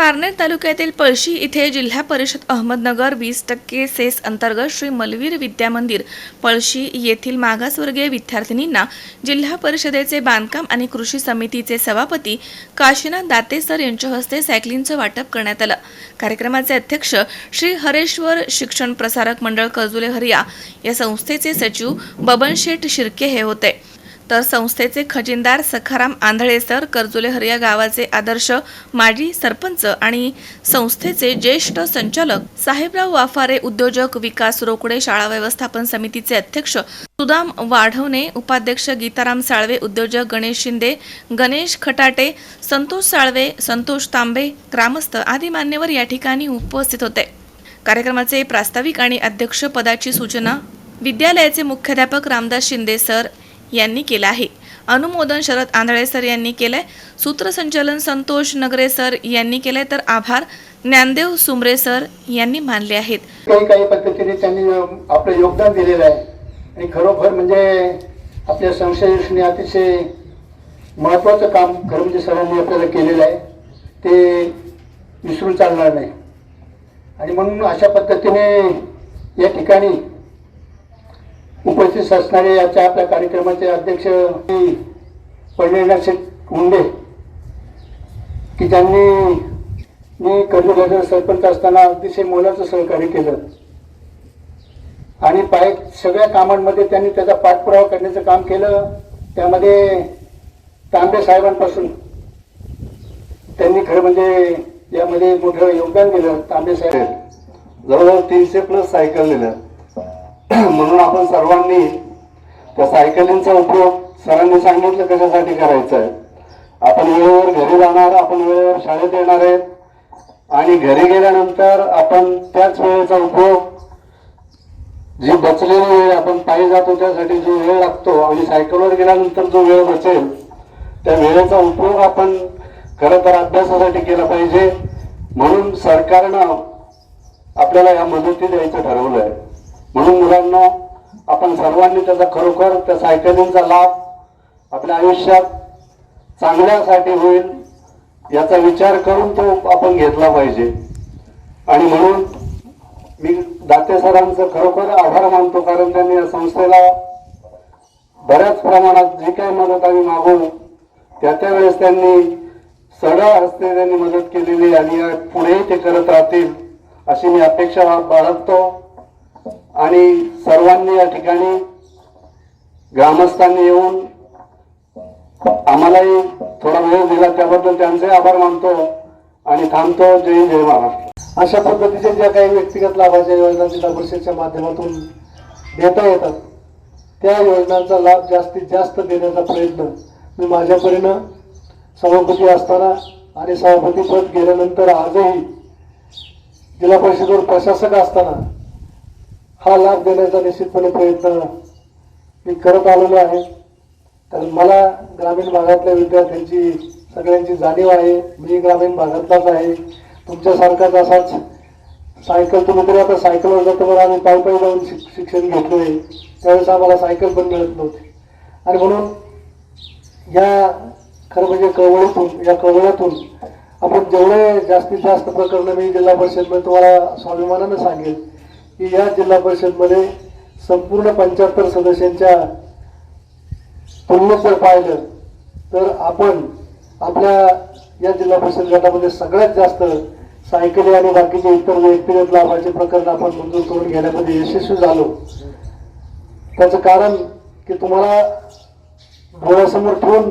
पारनेर तालुक्यातील पळशी इथे जिल्हा परिषद अहमदनगर वीस टक्के सेस अंतर्गत श्री मलवीर विद्यामंदिर पळशी येथील मागासवर्गीय विद्यार्थिनींना जिल्हा परिषदेचे बांधकाम आणि कृषी समितीचे सभापती काशीनाथ दाते सर यांच्या हस्ते सायकलिंगचं वाटप करण्यात आलं. कार्यक्रमाचे अध्यक्ष श्री हरेश्वर शिक्षण प्रसारक मंडळ कर्जुले हरिया या संस्थेचे सचिव बबनशेठ शिर्के हे होते. तर संस्थेचे खजिनदार सखाराम आंधळे सर कर्जुले हरिया गावाचे आदर्श माजी सरपंच आणि संस्थेचे ज्येष्ठ संचालक साहेबराव वाफारे उद्योजक विकास रोकडे शाळा व्यवस्थापन समितीचे अध्यक्ष सुदाम वाढवणे उपाध्यक्ष गीताराम साळवे उद्योजक गणेश शिंदे गणेश खटाटे संतोष साळवे संतोष तांबे ग्रामस्थ आदी मान्यवर या ठिकाणी उपस्थित होते. कार्यक्रमाचे प्रास्ताविक आणि अध्यक्ष पदाची सूचना विद्यालयाचे मुख्याध्यापक रामदास शिंदे सर यांनी केलं आहे. अनुमोदन शरद आंधळे सर यांनी केलंय. सूत्रसंचालन संतोष नगरे सर यांनी केलंय. तर आभार. ज्ञानदेव सुमरे सर यांनी मानले आहेत. काही काही पद्धतीने त्यांनी आपलं योगदान दिलेलं आहे. आणि खरोखर म्हणजे आपल्या संशयने अतिशय महत्त्वाचं काम खरं म्हणजे सरांनी आपल्याला केलेलं आहे. ते विसरून चालणार नाही. आणि म्हणून अशा पद्धतीने या ठिकाणी उपस्थित असणारे याच्या आपल्या कार्यक्रमाचे अध्यक्ष पंढरीनाथ शेठ मुंडे की ज्यांनी मी कर्जबाजार सरपंच असताना अतिशय मोलाचं सहकार्य केलं. आणि पाय सगळ्या कामांमध्ये त्यांनी त्याचा पाठपुरावा करण्याचं काम केलं. त्यामध्ये तांबे साहेबांपासून त्यांनी खरं म्हणजे यामध्ये मोठं योगदान दिलं तांबे साहेब. जवळजवळ तीनशे प्लस सायकल दिल्या. म्हणून आपण सर्वांनी त्या सायकलींचा उपयोग सरांनी सांगितलं कशासाठी करायचा आहे आपण वेळेवर घरी जाणार आपण वेळेवर शाळेत येणार आहेत. आणि घरी गेल्यानंतर आपण त्याच वेळेचा उपयोग जी बचलेली वेळ आपण पायी जातो त्यासाठी जो वेळ लागतो आणि सायकलवर गेल्यानंतर जो वेळ बचेल त्या वेळेचा उपयोग आपण खरं तर अभ्यासासाठी केला पाहिजे. म्हणून सरकारनं आपल्याला या मदती द्यायचं ठरवलं आहे म्हणून मुलांना आपण सर्वांनी त्याचा खरोखर त्या सायकलिंगचा लाभ आपल्या आयुष्यात चांगल्यासाठी होईल याचा विचार करून तो आपण घेतला पाहिजे. आणि म्हणून मी दाते सरांचं खरोखर आभार मानतो कारण त्यांनी या संस्थेला बऱ्याच प्रमाणात जी काही मदत आम्ही मागू त्या त्यावेळेस त्यांनी सडा हस्ते त्यांनी मदत केलेली आणि पुढेही ते करत राहतील अशी मी अपेक्षा बाळगतो. आणि सर्वांनी या ठिकाणी ग्रामस्थांनी येऊन आम्हालाही थोडा वेळ दिला. त्याबद्दल त्यांचे आभार मानतो आणि थांबतो. जय जय महाराष्ट्र. अशा पद्धतीच्या ज्या काही व्यक्तिगत लाभाच्या योजना जिल्हा परिषदच्या माध्यमातून देता येतात त्या योजनांचा लाभ जास्तीत जास्त देण्याचा प्रयत्न मी माझ्या परीनं सभापती असताना आणि सभापती पद गेल्यानंतर आजही जिल्हा परिषदेवर प्रशासक असताना हा लाभ देण्याचा निश्चितपणे प्रयत्न मी करत आलेलो आहे. तर मला ग्रामीण भागातल्या विद्यार्थ्यांची सगळ्यांची जाणीव आहे. मी ग्रामीण भागातलाच आहे. तुमच्यासारखाच असाच सायकल तुम्ही तरी आता सायकलवर जातो बरं आम्ही पाय पायी जाऊन शिक- शिक्षण घेतलोय. त्यावेळेस आम्हाला सायकल पण मिळत नव्हती. आणि म्हणून या खरं म्हणजे कळवळीतून या कळवळ्यातून आपण जेवढे जास्तीत जास्त प्रकरणं मी जिल्हा परिषदमध्ये तुम्हाला स्वाभिमानानं सांगेल की या जिल्हा परिषदमध्ये संपूर्ण पंच्याहत्तर सदस्यांच्या तुलनेत जर पाहिलं तर आपण आपल्या या जिल्हा परिषद गटामध्ये सगळ्यात जास्त सायकली आणि बाकीचे इतर व्यक्तिगत लाभाचे प्रकरण आपण मंजूर करून घेण्यामध्ये यशस्वी झालो. त्याचं कारण की तुम्हाला डोळ्यासमोर ठेवून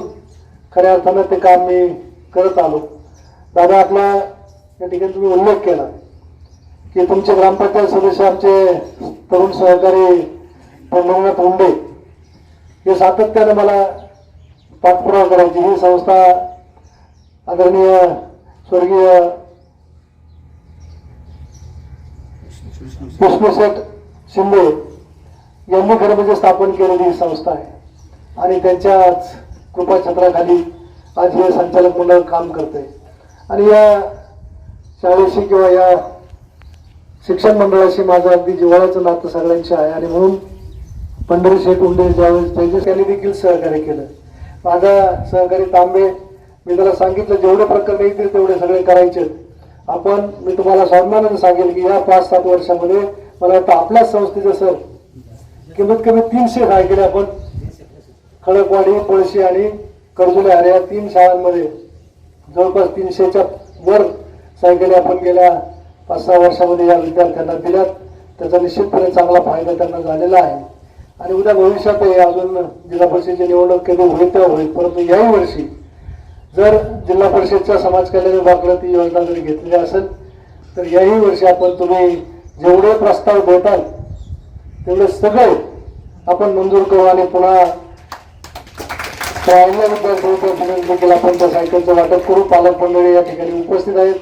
खऱ्या अर्थानं ते काम मी करत आलो. दादा आपला या ठिकाणी तुम्ही उल्लेख केला. की तुमचे ग्रामपंचायत सदस्य आमचे तरुण सहकारी पंढरनाथ मुंडे हे सातत्याने मला पाठपुरावा करायची. ही संस्था आदरणीय स्वर्गीय विष्णुशेठ शिंदे यांनी खरं म्हणजे स्थापन केलेली ही संस्था आहे. आणि त्यांच्याच कृपाछत्राखाली आज हे संचालक मंडळ काम करते आणि या शाळेशी किंवा या शिक्षण मंडळाशी माझं अगदी जिव्हाळ्याचं नातं सगळ्यांशी आहे आणि म्हणून पंढरी शेठ उंडे ज्यावेळेस त्याचे त्यांनी देखील सहकार्य केलं. माझा सहकारी तांबे मी त्याला सांगितलं जेवढे प्रकरण येतील तेवढे सगळे करायचे. आपण मी तुम्हाला सन्मानाने सांगेल की या पाच सात वर्षामध्ये मला वाटतं आपल्याच संस्थेचं सर किंमत कमी तीनशे सायकली आपण. खडकवाडी पळशी आणि कर्जुले अरे या तीन शाळांमध्ये. जवळपास तीनशेच्या वर सायकली आपण गेल्या पाच सहा वर्षामध्ये या विद्यार्थ्यांना दिल्यात. त्याचा निश्चितपणे चांगला फायदा त्यांना झालेला आहे. आणि उद्या भविष्यातही अजून जिल्हा परिषदेची निवडणूक कधी होईल तेव्हा होईल. परंतु याही वर्षी जर जिल्हा परिषदच्या समाज कल्याण विभागाकडे ती योजना जरी घेतलेली असेल तर याही वर्षी आपण तुम्ही जेवढे प्रस्ताव देताल तेवढे सगळे आपण मंजूर करू आणि पुन्हा राहिल्या देखील आपण त्या सायकलचं वाटप करू. पालक मंडळी या ठिकाणी उपस्थित आहेत.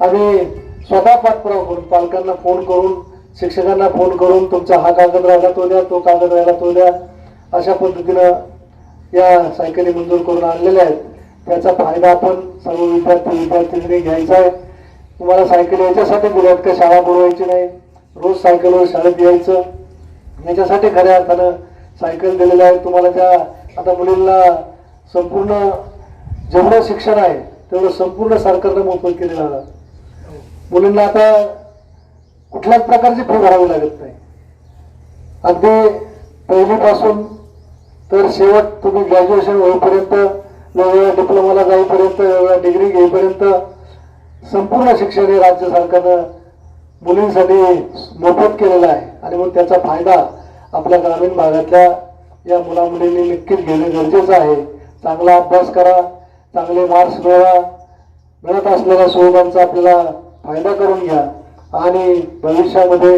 आणि स्वतः पाठपुरावा करून पालकांना फोन करून शिक्षकांना फोन करून तुमचा हा कागद राहिला तो द्या तो कागद राहिला तो द्या अशा पद्धतीनं या सायकली मंजूर करून आणलेल्या आहेत. त्याचा फायदा आपण सर्व विद्यार्थी विद्यार्थ्यांनी घ्यायचा आहे. तुम्हाला सायकल याच्यासाठी दिल्यात का? शाळा बुडवायची नाही. रोज सायकलवर शाळेत यायचं. याच्यासाठी खऱ्या अर्थानं सायकल दिलेल्या आहेत तुम्हाला त्या आता मुलींना संपूर्ण जेवढं शिक्षण आहे तेवढं संपूर्ण सरकारनं मोफत केलेलं आहे. मुलींना आता कुठल्याच प्रकारची फी भरावी लागत नाही. अगदी पहिलीपासून तर शेवट तुम्ही ग्रॅज्युएशन होईपर्यंत वेगवेगळ्या डिप्लोमाला जाईपर्यंत वेगवेगळ्या डिग्री घेईपर्यंत संपूर्ण शिक्षण हे राज्य सरकारनं मुलींसाठी मोफत केलेलं आहे. आणि मग त्याचा फायदा आपल्या ग्रामीण भागातल्या या मुला मुलींनी नक्कीच घेणे गरजेचं आहे. चांगला अभ्यास करा चांगले मार्क्स मिळवा. मिळत असलेल्या सुविधांचा आपल्याला फायदा करून घ्या. आणि भविष्यामध्ये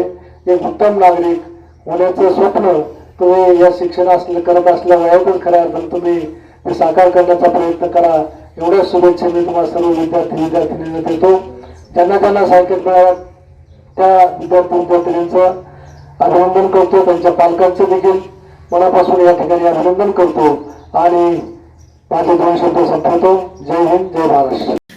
एक उत्तम नागरिक होण्याचं स्वप्न तुम्ही या शिक्षण असले करत असल्या वयातच खऱ्या अर्थानं तुम्ही ते साकार करण्याचा प्रयत्न करा. एवढ्या शुभेच्छा मी तुम्हाला सर्व विद्यार्थी विद्यार्थिनींना देतो. ज्यांना ज्यांना सायकल मिळाव्या त्या विद्यार्थी विद्यार्थिनींचं अभिनंदन करतो. त्यांच्या पालकांचं देखील मनापासून या ठिकाणी अभिनंदन करतो. आणि माझे दोन शब्द संपवतो. जय हिंद जय महाराष्ट्र.